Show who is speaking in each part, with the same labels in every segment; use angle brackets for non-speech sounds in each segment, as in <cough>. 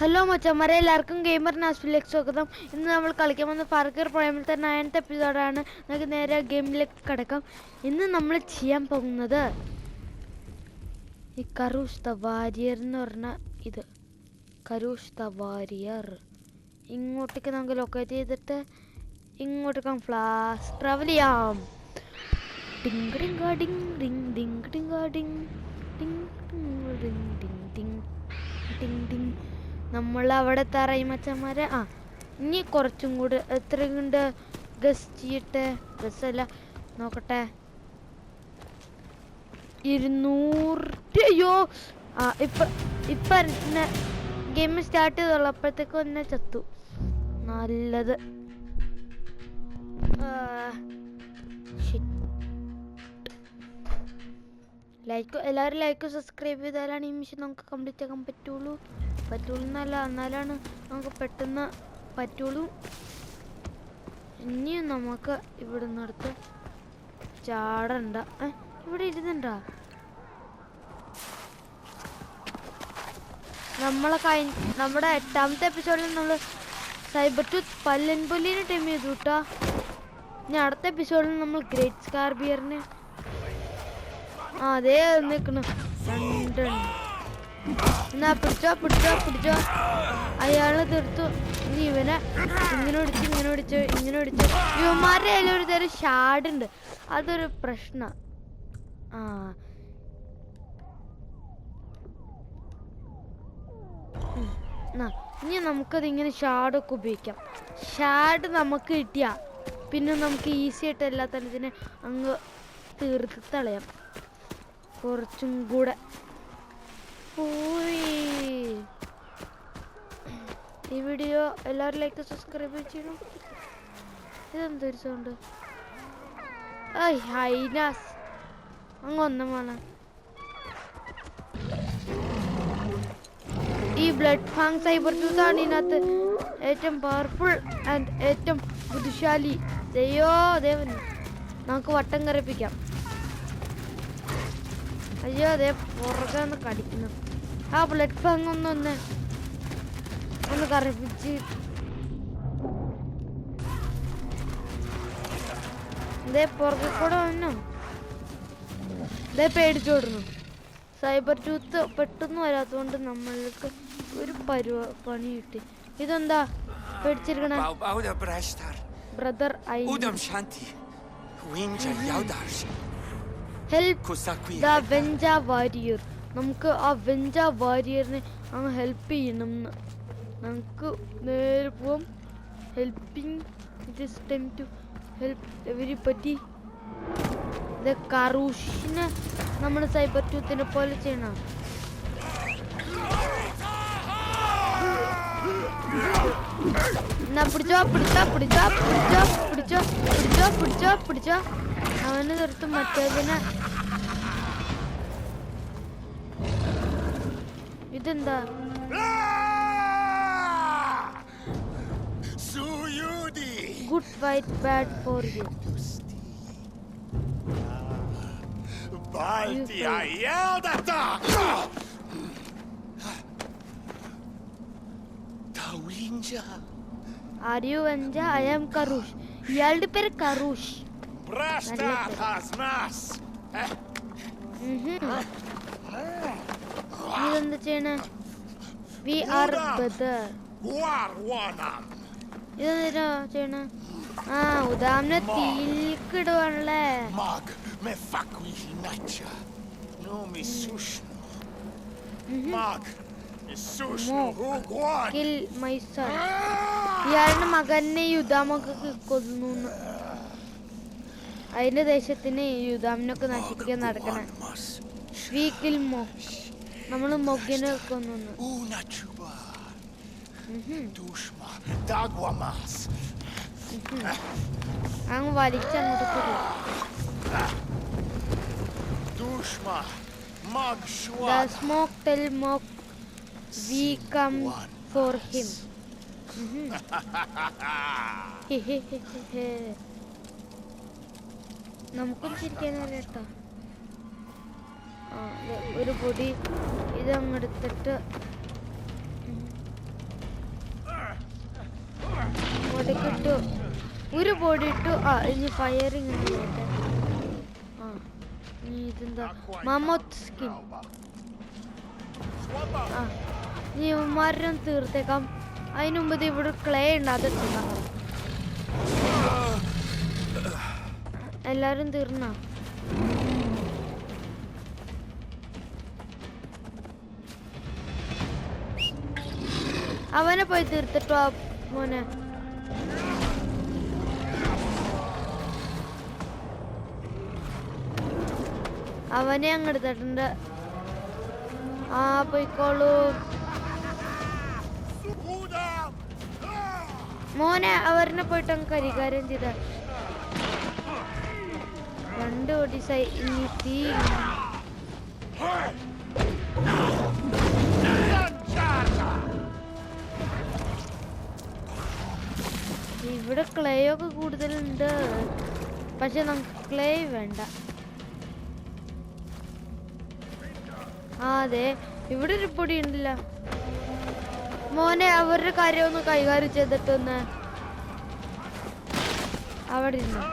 Speaker 1: Hello മച്ചന്മാരെ എല്ലാവർക്കും gamer നാസ്പിലേക്ക് സ്വാഗതം ഇന്ന് നമ്മൾ കളിക്കാൻ വന്ന ഫാർക്കർ പ്രൈമിലത്തെ നയൻത്ത് എപ്പിസോഡാണ് നമുക്ക് നേരെ ഗെയിമിലേക്ക് കിടക്കാം ഇന്ന് നമ്മൾ ചെയ്യാൻ പോകുന്നത് ഈ കറൂഷ് ദ വാരിയർ എന്ന് പറഞ്ഞ ഇത് കരൂഷ് ദ വാരിയർ ഇങ്ങോട്ടേക്ക് നമുക്ക് ലൊക്കേറ്റ് ചെയ്തിട്ട് ഇങ്ങോട്ടേക്ക് ഫ്ലാസ് ട്രാവൽ ചെയ്യാം ding ding ding ding ding ding ding ding ting നമ്മൾ അവിടെ തറയും മച്ചന്മാരെ. ആ ഇനി കുറച്ചും കൂടെ ഉണ്ട് ഗസ് ചെയ്യട്ടെ ഗസ് അല്ല നോക്കട്ടെ. ഇരുന്നൂറ് അയ്യോ. ആ ഇപ്പൊ ഇപ്പൊ ഗെയിം സ്റ്റാർട്ട് ചെയ്തുള്ളപ്പോഴത്തേക്കും എന്നെ ചത്തു. നല്ലത്. ലൈക്ക് എല്ലാവരും ലൈക്ക് സബ്സ്ക്രൈബ് ചെയ്താലാണ് ഈ മിഷൻ നമുക്ക് കംപ്ലീറ്റ് ആക്കാൻ പറ്റുള്ളൂ. പറ്റുള്ളൂ എന്നല്ല എന്നാലാണ് നമുക്ക് പെട്ടെന്ന് പറ്റുള്ളൂ. ഇനിയും നമുക്ക് ഇവിടെ നിന്നെടുത്ത് ചാടണ്ട ഇവിടെ ഇരുന്നുണ്ടാ? നമ്മളെ കഴി നമ്മുടെ എട്ടാമത്തെ എപ്പിസോഡിൽ നമ്മൾ സൈബർ ടൂത്ത് പല്ലൻ പുല്ലിനെ ടൈം ചെയ്തു കേട്ടോ ഇനി അടുത്ത എപ്പിസോഡിൽ നമ്മൾ ഗ്രേറ്റ് സ്കാർബിയറിന് ആ അതേ നിൽക്കണം രണ്ട് എന്നാ പിടിച്ചോ പിടിച്ചോ പിടിച്ചോ. അയാളെ തീർത്തു. ഇനി ഇവനെ ഇങ്ങനെ ഓടിച്ചു ഇങ്ങനെ ഓടിച്ചു ഇങ്ങനെ ഓടിച്ചു. ഇവന്മാരുടെ കയ്യിൽ ഒരു തരം ഷാഡുണ്ട്. അതൊരു പ്രശ്ന. ആ. ഇനി നമുക്കത് ഇങ്ങനെ ഷാഡൊക്കെ ഉപയോഗിക്കാം. ഷാഡ് നമുക്ക് കിട്ടിയ പിന്നെ നമുക്ക് ഈസി ആയിട്ട് എല്ലാ തലത്തിനെ അങ്ങ് തീർത്ത് തളയാം കുറച്ചും കൂടെ. പോയി. ഈ വീഡിയോ എല്ലാവരും ലൈക്ക് സബ്സ്ക്രൈബ് ചെയ്യണം. ഇതെന്തൊരു സൗണ്ട് ഹൈനാസ്. അങ്ങ് വേണം. ഈ ബ്ലഡ് ഫാങ് സൈബർ ആണ് ഇതിനകത്ത് ഏറ്റവും പവർഫുൾ ആൻഡ് ഏറ്റവും ബുദ്ധിശാലി. ദയോ ദേവൻ നമുക്ക് വട്ടം കറിപ്പിക്കാം. അയ്യോ അതെ പുറകെ ഒന്ന് കടിക്കുന്നു. ആ ബ്ലഡ് പങ് ഒന്ന് ഒന്ന് കറിപ്പിച്ച്. ഇതേ പുറകെ കൂടെ വന്നു. ഇതേ പേടിച്ചോടുന്നു സൈബർ ടൂത്ത് പെട്ടെന്ന് വരാത്തതുകൊണ്ട് നമ്മൾക്ക് ഒരു പരുവ പണി കിട്ടി. ഇതെന്താ? പേടിച്ചിരിക്കണേ. Brother I. ഹെൽപ്പ്. ദ വെഞ്ച വാരിയർ നമുക്ക് ആ വെഞ്ച വാരിയറിനെ അങ്ങ് ഹെൽപ്പ് ചെയ്യണം. നമുക്ക് നേരെ പോവാം. Helping it is time to help everybody ഇത് കറൂഷിനെ നമ്മൾ സൈബർ ടൂത്തിനെ പോലെ ചെയ്യണം. എന്നാ പിടിച്ചോ പിടിച്ചോ പിടിച്ചോ പിടിച്ചോ പിടിച്ചോ പിടിച്ചോ പിടിച്ചോ പിടിച്ചോ. അവന് തീർത്ത് മറ്റേതിനെ
Speaker 2: ಇದರಿಂದ
Speaker 1: good fight bad for you
Speaker 2: Balti
Speaker 1: aiutata! Are you Anja? I am Karush.
Speaker 2: Yelled per Karush.
Speaker 1: ഇതെന്ത് ചെയ്യണേ? വി ആർ ആ ഉദാമിനെ തീക്കിടുവാണല്ലേ ഇയാളുടെ മകനെ യുദ്ധാമൊക്കെ കൊന്നു അതിന്റെ ദേശത്തിന് യുദ്ധാമിനൊക്കെ നശിപ്പിക്കാൻ നടക്കണേ. വീക്കിൽ മോ. നമ്മൾ മൊഗ്ഗിനെ കൊന്നു അങ്ങ് വലിച്ചങ്ങോട്ട് smoke tell mock we come for him. <laughs> <laughs> നമുക്കും ചിരിക്കാനറിയാം കേട്ടോ ഒരു പൊടി ഇതങ്ങെടുത്തിട്ട് പൊടിക്കിട്ടു. ഒരു പൊടി ഇട്ടു. ആ ഇനി ഫയറിങ് ആ ഇനി ഇതെന്താ? മമോത്ത് സ്കിൻ ആ ഇനി മരം തീർത്തേക്കാം. അതിനു ഇവിടെ ക്ലേ ഉണ്ട് അത് എല്ലാരും തീർന്നാ? അവനെ പോയി തീർത്തിട്ടോ മോനെ. അവനെ അങ്ങെടുത്തിട്ടുണ്ട് ആ പോയിക്കോളൂ! മോനെ അവരിനെ പോയിട്ട് അങ്ങ് കരികാരം ചെയ്ത. രണ്ട് കോടി സൈ ഇനി തീ ഇവിടെ ക്ലേ ഒക്കെ കൂടുതലുണ്ട്. പക്ഷെ നമുക്ക് ക്ലേ വേണ്ട. ആ അതെ. ഇവിടെ ഒരു പൊടി ഉണ്ടല്ലോ. മോനെ അവരുടെ കാര്യം ഒന്ന് കൈകാര്യം ചെയ്തിട്ടൊന്ന്. അവിടെ ഇരുന്നു?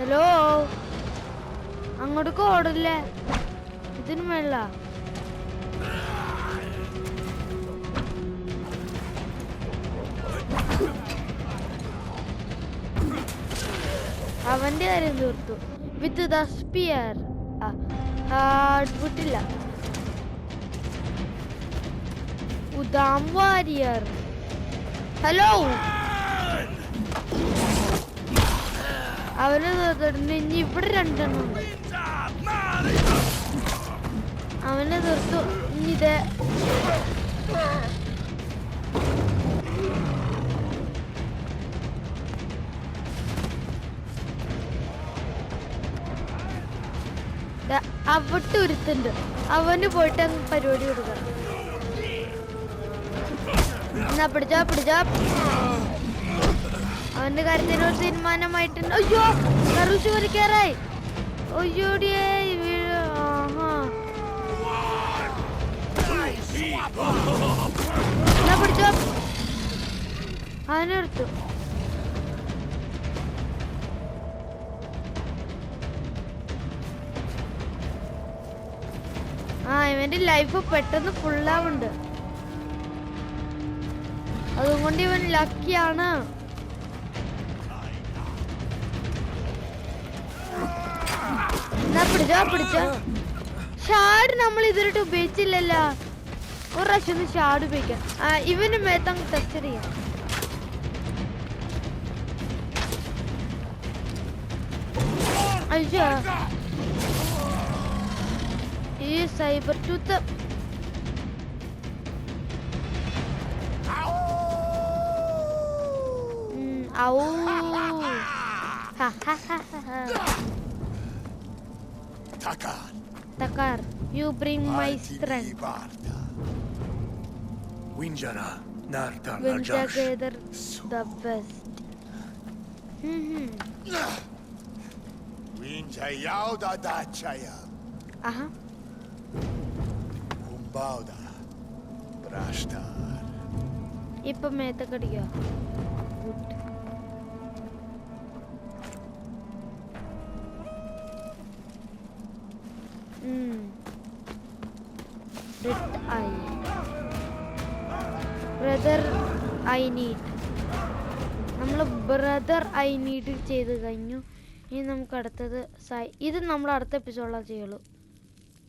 Speaker 1: ഹലോ? അങ്ങോട്ടേക്ക് ഓടില്ലേ ഇതിന് മേള അവന്റെ കാര്യം തീർത്തു. With the spear. വിട്ടില്ല. ഉദാം വാരിയർ. ഹലോ? അവനെ തീർത്തിട്ടുണ്ട് ഇനി ഇവിടെ രണ്ടെണ്ണം ഉണ്ട്. അവനെ തീർത്തു ഇത്. അവിടെ ഒരുത്തുണ്ട്. അവന് പോയിട്ട് അങ്ങ് പരിപാടി കൊടുക്കണം എന്നാ പിടിച്ചാ പിടിച്ചാ. അവന്റെ കാര്യത്തിനൊരു തീരുമാനമായിട്ടുണ്ട്. അയ്യോ കറുശ് കയറായി. അയ്യോടിയേ പിടിച്ചോ? അവനെടുത്തു ആ ഇവന്റെ ലൈഫ് പെട്ടെന്ന് ഫുള്ളാവുണ്ട് അതുകൊണ്ട് ഇവൻ ലക്കിയാണ് എന്നാ പിടിച്ചോ പിടിച്ചോ. ഷാഡ് നമ്മൾ ഇതുവരെയായിട്ട് ഉപയോഗിച്ചില്ലല്ലോ. ഒരു പ്രാവശ്യം ഒന്ന് ഷാഡ് ഉപയോഗിക്കാം ആ, ഇവന് മേത്തങ്ങ് ടെസ്റ്റ് ചെയ്യാം അയ്യോ ഈ സൈബർ ടൂത്ത് ഉം, ഔ ഹ, ഹ, ഹ, ഹ, ഹ.
Speaker 2: Takan!
Speaker 1: Takar, you bring my
Speaker 2: Altini
Speaker 1: strength.
Speaker 3: Winjara, Nartar
Speaker 1: Winjagader, the best. Mm-hmm.
Speaker 2: Winjayao da dachaya.
Speaker 1: Aha.
Speaker 2: Kumbauda, Brashtar.
Speaker 1: इप्पा मैं तक कट गया. Hmm. Red eye. Brother, I need നമ്മൾ ബ്രദർ ഐ നീഡ് ചെയ്ത് കഴിഞ്ഞു. ഇനി നമുക്ക് അടുത്തത് സൈ ഇത് നമ്മൾ അടുത്ത എപ്പിസോഡിലാണ് ചെയ്യുള്ളൂ.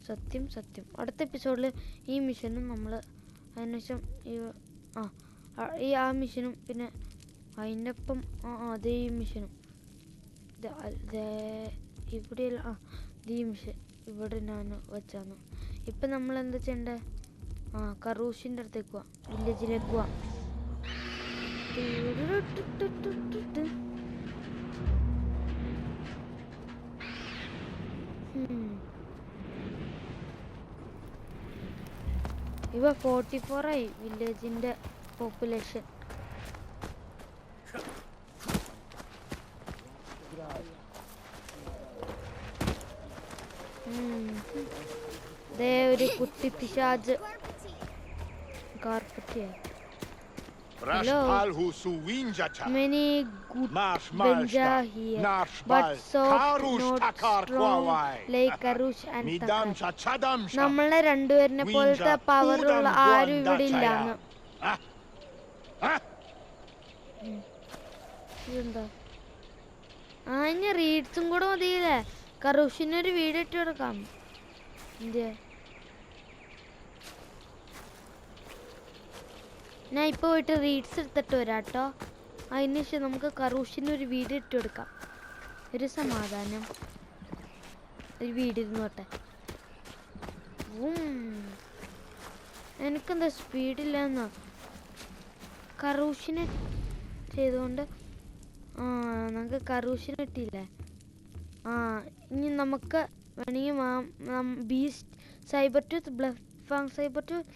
Speaker 1: സത്യം സത്യം. അടുത്ത എപ്പിസോഡിൽ ഈ മിഷനും നമ്മൾ അതിനുശേഷം ഈ ആ ഈ ആ മിഷനും പിന്നെ അതിന്റെ ഒപ്പം ആ അതേ മിഷനും ഇവിടെ ആ ദീ മിഷൻ ഇവിടെ ഞാൻ വെച്ചാന്ന്. ഇപ്പം നമ്മൾ എന്താ ചെയ്യണ്ടേ? ആ കറൂഷിന്റെ അടുത്തേക്ക് പോവാം. വില്ലേജിലേക്ക് പോവാം. ഇവ ഫോർട്ടി ഫോറായി വില്ലേജിന്റെ പോപ്പുലേഷൻ
Speaker 2: ഒരു കുട്ടി പിശാജ്.
Speaker 1: Many good benja here but soft not strong like Karush and. നമ്മളെ രണ്ടുപേരിനെ പോലത്തെ പവറുള്ള ആരും ഇവിടെ ഇല്ലാന്ന്.
Speaker 2: Ah. Ah.
Speaker 1: ഇതെന്താ ആ ഇനി റീഡ്സും കൂടെ മതിയില്ലേ കറൂഷിനൊരു വീഡിയോ ഇട്ട് കൊടുക്കാം ഞാൻ ഇപ്പോൾ പോയിട്ട് റീഡ്സ് എടുത്തിട്ട് വരാം കേട്ടോ അതിന് ശേഷം നമുക്ക് കറൂഷിന്റെ ഒരു വീഡിയോ ഇട്ട് കൊടുക്കാം. ഒരു സമാധാനം. ഒരു വീടിരുന്നോട്ടെ. എനിക്കെന്താ സ്പീഡില്ലെന്നോ? കറൂഷിനെ ചെയ്തുകൊണ്ട് ആ നമുക്ക് കറൂഷിന് കിട്ടിയില്ലേ? ആ ഇനി നമുക്ക് വേണമെങ്കിൽ beast sabre to bluff sabretooth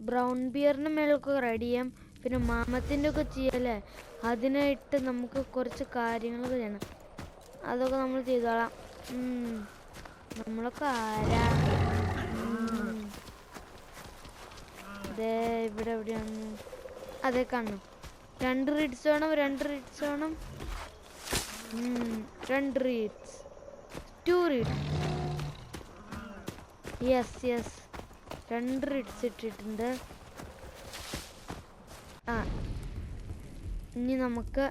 Speaker 1: brown ബിയറിന്റെ മേലൊക്കെ റെഡി ചെയ്യാം. പിന്നെ മാമത്തിന്റെ ഒക്കെ ചെയ്യല്ലേ? അതിനായിട്ട് നമുക്ക് കുറച്ച് കാര്യങ്ങൾ ചെയ്യണം. അതൊക്കെ നമ്മൾ ചെയ്തോളാം. നമ്മളൊക്കെ ആരാ? അതേ ഇവിടെ എവിടെയാണ്? അതെ കാണു രണ്ട് റീഡ്സ് വേണം രണ്ട് റീഡ്സ് വേണം. രണ്ട് reeds two reeds yes yes രണ്ട് റിഡ്സ് ഇട്ടിട്ടുണ്ട് ആ. ഇനി നമുക്ക്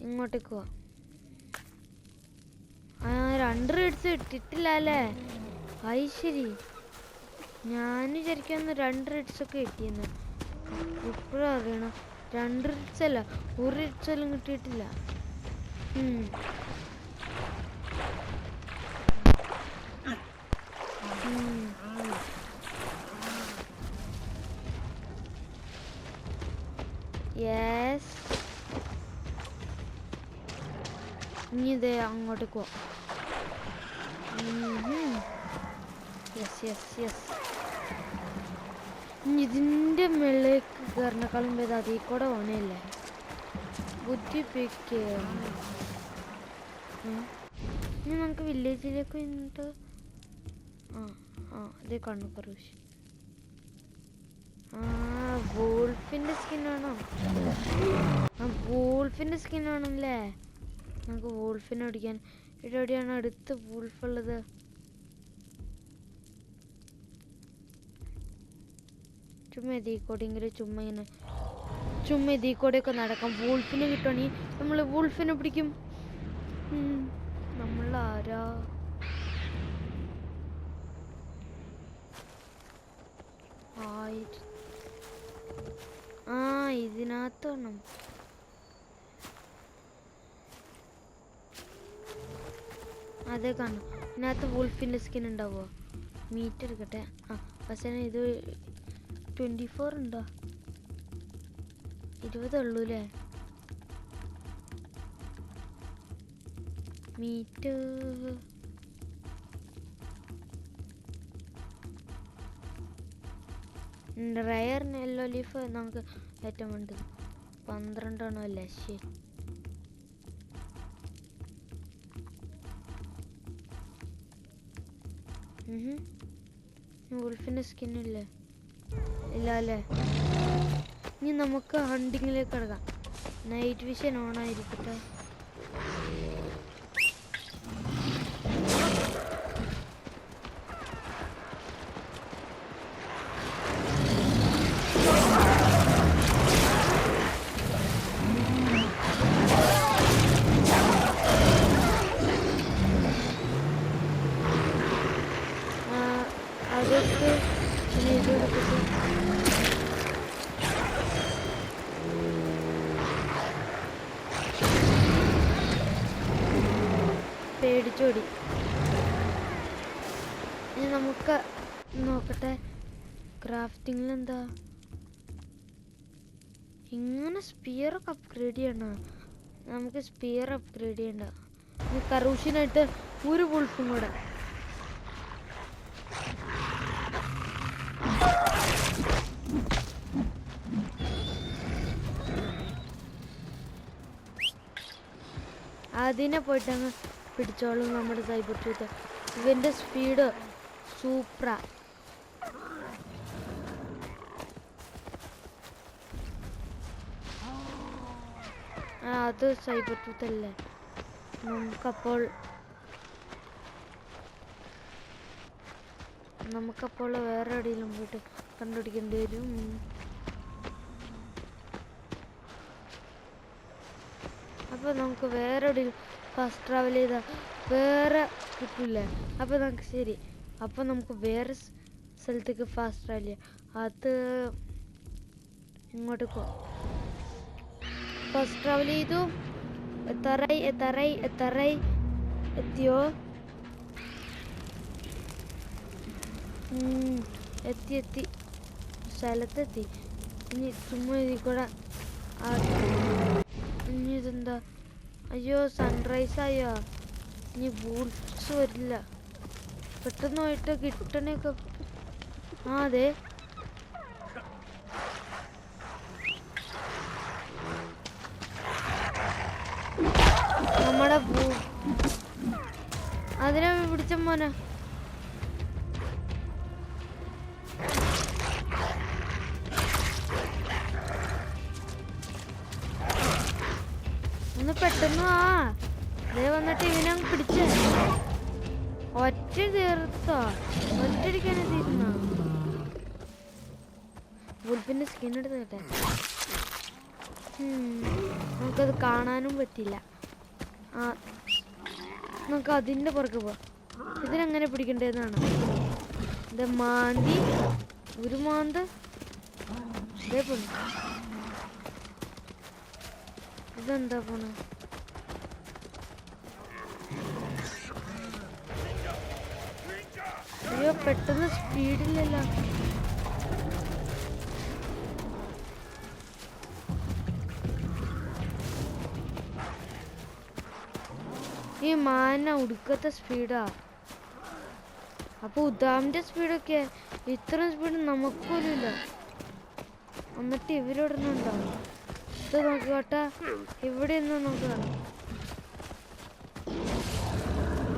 Speaker 1: ഇങ്ങോട്ടേക്ക് പോവാം. ആ രണ്ട് റിഡ്സ് ഇട്ടിട്ടില്ല അല്ലേ അത് ശരി ഞാൻ വിചാരിക്കുന്നു രണ്ട് റിഡ്സൊക്കെ കിട്ടിയെന്ന്. ഇപ്പോഴും അറിയണം. രണ്ട് റിഡ്സ് അല്ല ഒരു റിഡ്സ് എല്ലാം കിട്ടിയിട്ടില്ല ഉം. Yes. ഇനി ഇത് അങ്ങോട്ടേക്ക് പോവാം യെസ് യെസ് യെസ് ഇതിന്റെ മുകളിലേക്ക് കയറിനേക്കാളും ഭേദം അതിൽ കൂടെ ഓണയല്ലേ ബുദ്ധിപ്പിക്കുക ഇനി നമുക്ക് വില്ലേജിലേക്ക് എന്നിട്ട് ആ ആ അതേ കണ്ണു കറൂഷ് സ്കിൻ ആണോ? ആ സ്കിൻ ആണല്ലേ? നമുക്ക് വൂൾഫിനെ ഓടിക്കാൻ. ഇവിടെ എവിടെയാണ് അടുത്ത് വൂൾഫ് ഉള്ളത്? ചുമ്മാ ഇതിൽ കൂടെ ഇങ്ങനെ ചുമ്മാ ഇങ്ങനെ ചുമ്മാ ഇതിൽ കൂടെയൊക്കെ നടക്കാം. വൂൾഫിനെ കിട്ടുവാണെങ്കിൽ നമ്മൾ വൂൾഫിനെ പിടിക്കും. നമ്മൾ ആരാ? ആയിരം ആ ഇതിനകത്തൊന്നും. അതേ അതെ കാണും. ഇതിനകത്ത് വുൾഫിന്റെ സ്കിൻ ഉണ്ടാവോ മീറ്റ് എടുക്കട്ടെ. ആ പക്ഷേ ഇത് ട്വന്റി ഫോർ ഉണ്ടോ ഇരുപതുള്ളൂ അല്ലേ? മീറ്റ് റയർ യെല്ലോ ലീഫ് നമുക്ക് ഏറ്റവും ഉണ്ട് പന്ത്രണ്ടെണ്ണോ അല്ലേ? ശരി ഗുൾഫിന്റെ സ്കിന്നില്ലേ ഇല്ല? അല്ലേ? ഇനി നമുക്ക് ഹണ്ടിങ്ങിലേക്ക് കിടക്കാം. നൈറ്റ് വിഷൻ ഓൺ ആയിരിക്കട്ടെ. പേടിച്ചോടി. ഇനി നമുക്ക് നോക്കട്ടെ. ക്രാഫ്റ്റിങ്ങിൽ എന്താ ഇങ്ങനെ സ്പിയറൊക്കെ അപ്ഗ്രേഡ് ചെയ്യണം? നമുക്ക് സ്പിയർ അപ്ഗ്രേഡ് ചെയ്യണ്ട. കറൂഷിനായിട്ട് ഒരു ബുൾഫും കൂടെ. അതിനെ പോയിട്ട് അങ്ങ് പിടിച്ചോളും നമ്മുടെ സൈബർ ടൂത്ത് ഇവന്റെ സ്പീഡ് സൂപ്പറ ആ അത് സൈബർ ടൂത്ത് അല്ലേ? നമുക്കപ്പോൾ നമുക്കപ്പോൾ വേറെ എവിടെയെങ്കിലും പോയിട്ട് കണ്ടുപിടിക്കേണ്ടി വരും. അപ്പോൾ നമുക്ക് വേറെ എവിടെയും ഫാസ്റ്റ് ട്രാവൽ ചെയ്താൽ വേറെ കിട്ടില്ലേ അപ്പോൾ നമുക്ക് ശരി. അപ്പോൾ നമുക്ക് വേറെ സ്ഥലത്തേക്ക് ഫാസ്റ്റ് ട്രാവൽ ചെയ്യാം. അത് ഇങ്ങോട്ട് ഫസ്റ്റ് ട്രാവൽ ചെയ്തു. എത്തറായി എത്തറായി എത്തറായി. എത്തിയോ? എത്തി എത്തി. സ്ഥലത്തെത്തി. ഇനി ചുമ്മാ ഇതിൽ കൂടെ ആ ഇതെന്താ? അയ്യോ സൺറൈസ് ആയോ? ഇനി ബൂൾസ് വരില്ല. പെട്ടെന്ന് പോയിട്ട് കിട്ടണേക്കെ ആ അതെ. നമ്മുടെ അതിനെ പിടിച്ച മോനെ. എടുത്ത് കേട്ടെ? നമുക്കത് കാണാനും പറ്റില്ല. ആ നമുക്ക് അതിന്റെ പുറകെ പോവാം. ഇതിനെങ്ങനെ പിടിക്കേണ്ടതെന്നാണ്? ഇത് മാന്തി ഒരു മാന്ത്. ഇതേ പോണു. ഇതെന്താ പോണ? അയ്യോ പെട്ടെന്ന് സ്പീഡില്ലല്ലോ ഈ മാന ഉടുക്കത്തെ സ്പീഡാ അപ്പൊ ഉദാമിന്റെ സ്പീഡൊക്കെ ഇത്ര സ്പീഡ് നമുക്ക് ഇല്ല എന്നിട്ട് ഇവരോട് ഉണ്ടാവും ഇത് നോക്കിക്കോട്ടെ ഇവിടെ നിന്ന് നോക്കുക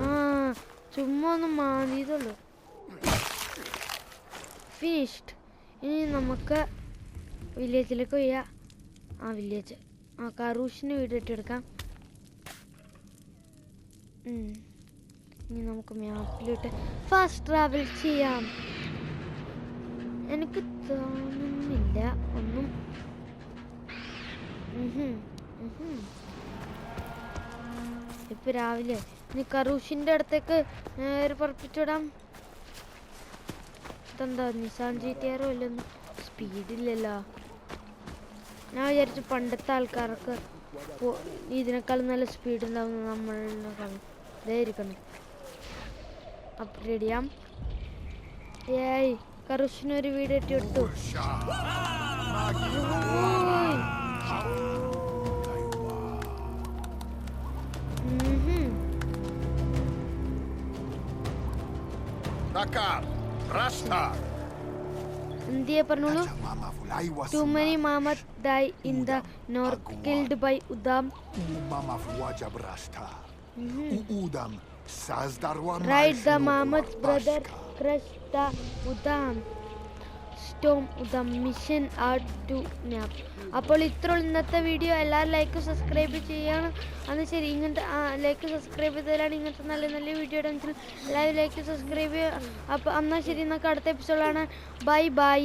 Speaker 1: ആ ചുമ്മാ ഒന്ന് മാന്തിയതുള്ളൂ ഫിനിഷ്ഡ് ഇനി നമുക്ക് വില്ലേജിലേക്ക് പോയാ. ആ വില്ലേജ് ആ കറൂഷിന് വീട് ഇട്ടെടുക്കാം ഉം. ഇനി നമുക്ക് മാപ്പിലിട്ട് ഫാസ്റ്റ് ട്രാവൽ ചെയ്യാം. എനിക്ക് തോന്നുന്നില്ല. ഒന്നും. ഇപ്പൊ രാവിലെ. ഇനി കറൂഷിന്റെ അടുത്തേക്ക് നേരെ പറപ്പിച്ചിടാം ഇതെന്താ നിസാൻ ജി ടി ആറോ ഇല്ലൊന്നും സ്പീഡില്ലല്ലോ ഞാൻ വിചാരിച്ചു പണ്ടത്തെ ആൾക്കാർക്ക് ഇതിനേക്കാൾ നല്ല സ്പീഡ് ഉണ്ടാവുന്ന നമ്മളെക്കാളും ഇതേ ഇരിക്കണം അപ്ഗ്രേഡ് ചെയ്യാം ഏയ് കറുഷിനൊരു വീട് എത്തി ഇട്ടു. എന്തിയെ പറഞ്ഞോളൂ? Too many mammoth die in the north killed by ഉദാം
Speaker 3: Mama fuwaja brasta. Uudam sazdarwa
Speaker 1: ride the mammoth udam. Crush the ഉദാം storm ഉദാം മിഷൻ ആർട്ട് ടു നാപ്പ് അപ്പോൾ ഇത്ര ഇന്നത്തെ വീഡിയോ എല്ലാവരും ലൈക്ക് സബ്സ്ക്രൈബ് ചെയ്യണം. അന്ന് ശരി ഇങ്ങനത്തെ ലൈക്ക് സബ്സ്ക്രൈബ് ചെയ്താലാണ് ഇങ്ങനത്തെ നല്ല നല്ല വീഡിയോ ഇടുമെങ്കിൽ എല്ലാവരും ലൈക്ക് സബ്സ്ക്രൈബ് ചെയ്യുക. അപ്പോൾ എന്നാൽ ശരി നമുക്ക് അടുത്ത എപ്പിസോഡാണ് ബൈ ബൈ